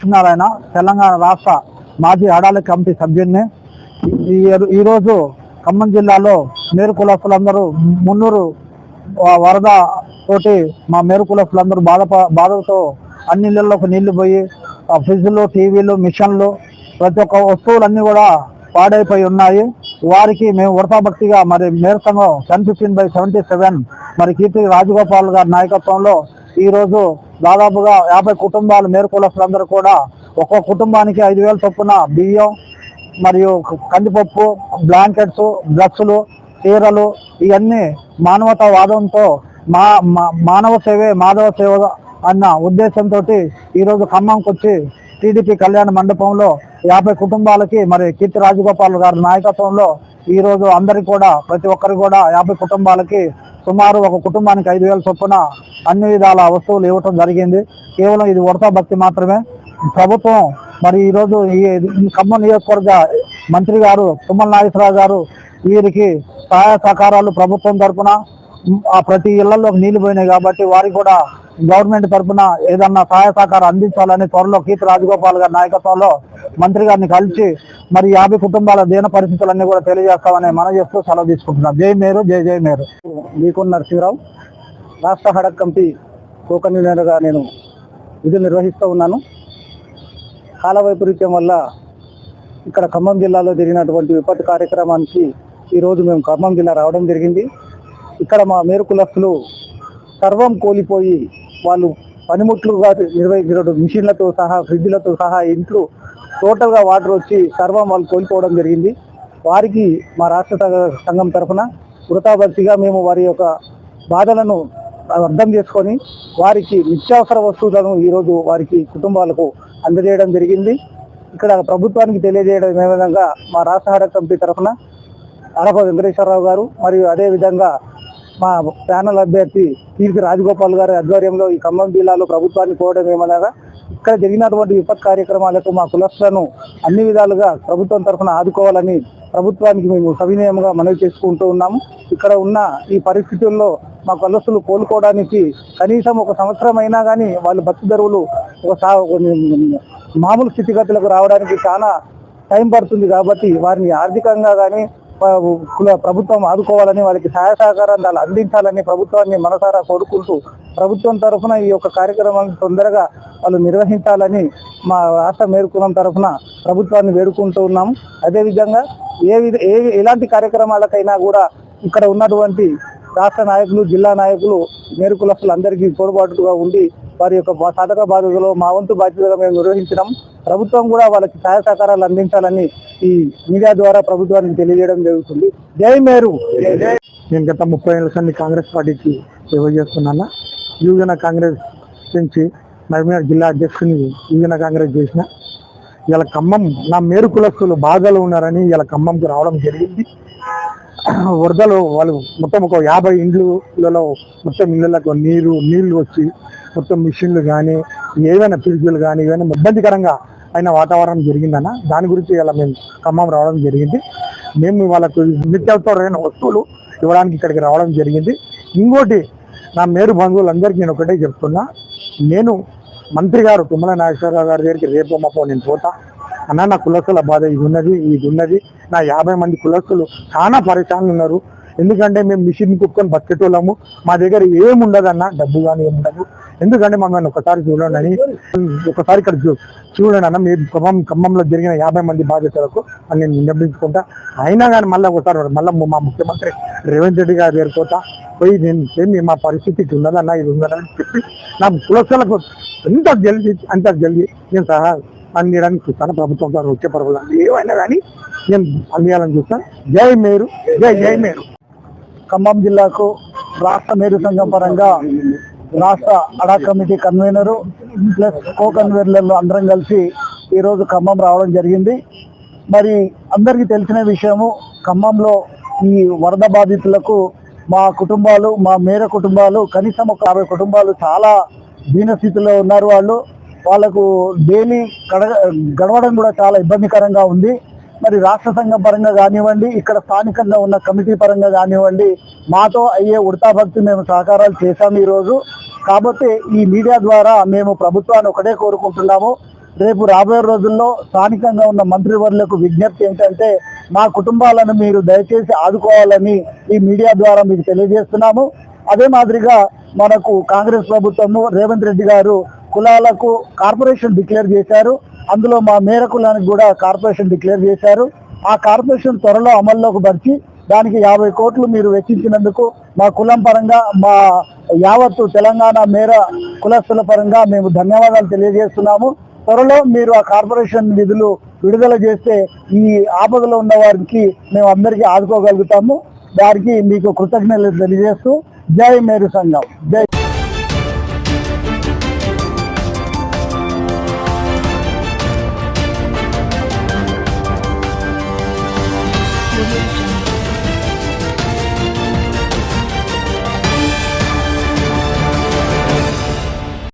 లక్ష్మీనారాయణ తెలంగాణ రాష్ట్ర మాజీ ఆడాలి కమిటీ సభ్యుడిని. ఈ- ఈరోజు ఖమ్మం జిల్లాలో మేరు కులస్తులందరూ మున్నూరు వరద తోటి మా మేరు కులస్తులందరూ బాధ బాధలతో అన్ని ఇళ్ళలోకి నీళ్ళు పోయి ఆ ఫ్రిడ్జ్లు టీవీలు మిషన్లు ప్రతి ఒక్క వస్తువులన్నీ కూడా పాడైపోయి ఉన్నాయి. వారికి మేము వృతాభక్తిగా మరి మేరు సంఘం ten fifteen by seventy seven మరి కీర్తి రాజగోపాల్ గారి నాయకత్వంలో ఈ రోజు దాదాపుగా యాభై కుటుంబాలు మేరుకులస్తులందరూ కూడా ఒక్కొక్క కుటుంబానికి ఐదు వేల చొప్పున బియ్యం మరియు కందిపప్పు బ్లాంకెట్స్ డ్రస్సులు చీరలు ఇవన్నీ మానవతావాదంతో మా మా- మానవ సేవే మాధవ సేవ అన్న ఉద్దేశంతో ఈరోజు ఖమ్మంకి వచ్చి టీడీపీ కళ్యాణ మండపంలో యాభై కుటుంబాలకి మరి కీర్తి రాజగోపాల్ గారి నాయకత్వంలో ఈ రోజు అందరికి కూడా ప్రతి ఒక్కరు కూడా యాభై కుటుంబాలకి సుమారు ఒక కుటుంబానికి ఐదు వేల చొప్పున అన్ని విధాల వస్తువులు ఇవ్వటం జరిగింది. కేవలం ఇది ఉడతా భక్తి మాత్రమే. ప్రభుత్వం మరి ఈ రోజు ఈ ఖమ్మం నియోజకవర్గ మంత్రి గారు తుమ్మల నాగేశ్వరరావు గారు వీరికి సహాయ సహకారాలు ప్రభుత్వం తరపున. ఆ ప్రతి ఇళ్ళలో నీళ్ళు పోయినాయి కాబట్టి వారికి కూడా గవర్నమెంట్ తరఫున ఏదన్నా సహాయ సహకారం అందించాలని త్వరలో కీర్తి రాజగోపాల్ గారి నాయకత్వంలో మంత్రి గారిని కలిసి మరి యాభై కుటుంబాల దీన పరిస్థితులన్నీ కూడా తెలియజేస్తామని మనం చేస్తూ సెలవు తీసుకుంటున్నాం. జై మేరు జై జై మేరు. మీకు నరసింహరావు రాష్ట్ర హడక్ కమిటీ కో కన్వీనర్గా నేను విధులు నిర్వహిస్తూ ఉన్నాను. కాల వైపరీత్యం వల్ల ఇక్కడ ఖమ్మం జిల్లాలో జరిగినటువంటి విపత్తు కార్యక్రమానికి ఈరోజు మేము ఖమ్మం జిల్లా రావడం జరిగింది. ఇక్కడ మా మేరు కులస్తులు సర్వం కోల్పోయి వాళ్ళు పనిముట్లుగా నిర్వహించిన మిషన్లతో సహా ఫ్రిడ్జ్లతో సహా ఇంట్లో టోటల్గా వాటర్ వచ్చి సర్వం వాళ్ళు కోల్పోవడం జరిగింది. వారికి మా రాష్ట్ర సంఘం తరఫున వృతాభర్తిగా మేము వారి యొక్క బాధలను అర్థం చేసుకొని వారికి నిత్యావసర వస్తువులను ఈరోజు వారికి కుటుంబాలకు అందజేయడం జరిగింది. ఇక్కడ ప్రభుత్వానికి తెలియజేయడం ఏ విధంగా మా రాష్ట్ర హడ కమిటీ తరఫున అడప వెంకటేశ్వరరావు గారు మరియు అదే విధంగా మా ప్యానల్ అభ్యర్థి కీర్తి రాజగోపాల్ గారి ఆధ్వర్యంలో ఈ ఖమ్మం జిల్లాలో ప్రభుత్వాన్ని కోరడం ఏమనగా ఇక్కడ జరిగినటువంటి విపత్ కార్యక్రమాలకు మా కులస్లను అన్ని విధాలుగా ప్రభుత్వం తరఫున ఆదుకోవాలని ప్రభుత్వానికి మేము సవినయంగా మనవి చేసుకుంటూ ఉన్నాము. ఇక్కడ ఉన్న ఈ పరిస్థితుల్లో మా కులస్తులు కోలుకోవడానికి కనీసం ఒక సంవత్సరం అయినా కానీ వాళ్ళు బతుకుదరువులు ఒక మామూలు స్థితిగతులకు రావడానికి చాలా టైం పడుతుంది కాబట్టి వారిని ఆర్థికంగా కానీ ప్రభుత్వం ఆదుకోవాలని వాళ్ళకి సహాయ సహకారాలు అందించాలని ప్రభుత్వాన్ని మనసారా కోరుకుంటూ ప్రభుత్వం తరఫున ఈ యొక్క కార్యక్రమాన్ని తొందరగా వాళ్ళు నిర్వహించాలని మా రాష్ట్ర మేరుకులం తరఫున ప్రభుత్వాన్ని వేడుకుంటూ ఉన్నాము. అదేవిధంగా ఏ విధ ఏ ఎలాంటి కార్యక్రమాలకైనా కూడా ఇక్కడ ఉన్నటువంటి రాష్ట్ర నాయకులు జిల్లా నాయకులు మేరుకులస్తులు అందరికీ తోడ్పాటుగా ఉండి వారి యొక్క సాధక బాధ్యతలో మా వంతు బాధ్యతగా మేము నిర్వహించడం ప్రభుత్వం కూడా వాళ్ళకి సహాయ సహకారాలు అందించాలని ఈ మీడియా ద్వారా ప్రభుత్వానికి తెలియజేయడం జరుగుతుంది. జై మేరు. నేను గత ముప్పై ఏళ్ళ సంది కాంగ్రెస్ పార్టీకి సేవ చేస్తున్నాను? యువజన కాంగ్రెస్ నుంచి మహబూబ్నగర్ జిల్లా అధ్యక్షుని యువజన కాంగ్రెస్ చేసిన ఇలా ఖమ్మం నా మేరు కులస్తులు బాధలు ఉన్నారని ఇలా ఖమ్మంకి రావడం జరిగింది. వరదలు వాళ్ళు మొత్తం ఒక యాభై ఇండ్లలో మొత్తం ఇళ్ళకు నీరు నీళ్ళు వచ్చి మొత్తం మిషన్లు కానీ ఏవైనా ఫ్రిడ్జ్లు కానీ ఏవైనా ఇబ్బందికరంగా అయిన వాతావరణం జరిగిందన్న. దాని గురించి ఇలా మేము ఖమ్మం రావడం జరిగింది. మేము వాళ్ళకు నిత్యావసరమైన వస్తువులు ఇవ్వడానికి ఇక్కడికి రావడం జరిగింది. ఇంకోటి నా మేరు బంధువులందరికీ నేను ఒకటే చెప్తున్నా. నేను మంత్రి గారు తుమ్మల నాగేశ్వరరావు గారి దగ్గరికి రేపు మాపో నేను పోతా. అన్న నా కులస్తుల బాధ ఇది ఉన్నది ఇది ఉన్నది నా యాభై మంది కులస్తులు చాలా పరిశాన్లు ఉన్నారు. ఎందుకంటే మేము మిషన్ కుక్కొని బతికేటోళ్ళము. మా దగ్గర ఏముండదన్న డబ్బు కానీ ఏముండదు. ఎందుకంటే మమ్మల్ని ఒకసారి చూడండి అని ఒకసారి ఇక్కడ చూడండి అన్న మీ ఖమ్మం ఖమ్మంలో జరిగిన యాభై మంది బాధితులకు అని నేను విన్నపించుకుంటా అయినా కానీ మళ్ళీ ఒకసారి మళ్ళీ మా ముఖ్యమంత్రి రేవంత్ రెడ్డి గారు చేరుకోతా పోయి నేను ఏమి మా పరిస్థితి ఉన్నదన్నా ఉన్నదన్న ఇది ఉన్నదని చెప్పి నా కులస్తులకు ఎంత జల్దీ అంత జల్దీ నేను సహా అందించడానికి చూస్తాను ప్రభుత్వం ద్వారా వచ్చే పరుగులు ఏమైనా కానీ నేను అందించాలని చూస్తాను జై మేరు జై జై మేరు. ఖమ్మం జిల్లాకు రాష్ట్ర మేరు సంఘం పరంగా రాష్ట్ర అడా కమిటీ కన్వీనరు ప్లస్ కో కన్వీనర్లు అందరం కలిసి ఈరోజు ఖమ్మం రావడం జరిగింది. మరి అందరికీ తెలిసిన విషయము ఖమ్మంలో ఈ వరద బాధితులకు మా కుటుంబాలు మా మేర కుటుంబాలు కనీసం ఒక యాభై కుటుంబాలు చాలా దీనస్థితిలో ఉన్నారు వాళ్ళు. వాళ్ళకు డైలీ గడ గడవడం కూడా చాలా ఇబ్బందికరంగా ఉంది. మరి రాష్ట్ర సంఘం పరంగా కానివ్వండి ఇక్కడ స్థానికంగా ఉన్న కమిటీ పరంగా కానివ్వండి మాతో అయ్యే ఉడతా భక్తి మేము సహకారాలు చేశాము ఈరోజు. కాబట్టి ఈ మీడియా ద్వారా మేము ప్రభుత్వాన్ని ఒకటే కోరుకుంటున్నాము. రేపు రాబోయే రోజుల్లో స్థానికంగా ఉన్న మంత్రివర్లకు విజ్ఞప్తి ఏంటంటే మా కుటుంబాలను మీరు దయచేసి ఆదుకోవాలని ఈ మీడియా ద్వారా మీకు తెలియజేస్తున్నాము. అదే మాదిరిగా మనకు కాంగ్రెస్ ప్రభుత్వము రేవంత్ రెడ్డి గారు కులాలకు కార్పొరేషన్ డిక్లేర్ చేశారు. అందులో మా మేర కులానికి కూడా కార్పొరేషన్ డిక్లేర్ చేశారు. ఆ కార్పొరేషన్ త్వరలో అమల్లోకి పరిచి దానికి యాభై కోట్లు మీరు వెచ్చించినందుకు మా కులం పరంగా మా యావత్తు తెలంగాణ మేర కులస్తుల పరంగా మేము ధన్యవాదాలు తెలియజేస్తున్నాము. త్వరలో మీరు ఆ కార్పొరేషన్ నిధులు విడుదల చేస్తే ఈ ఆపదలో ఉన్న వారికి మేము అందరికీ ఆదుకోగలుగుతాము. దానికి మీకు కృతజ్ఞతలు తెలియజేస్తూ జై మేరు సంఘం. జై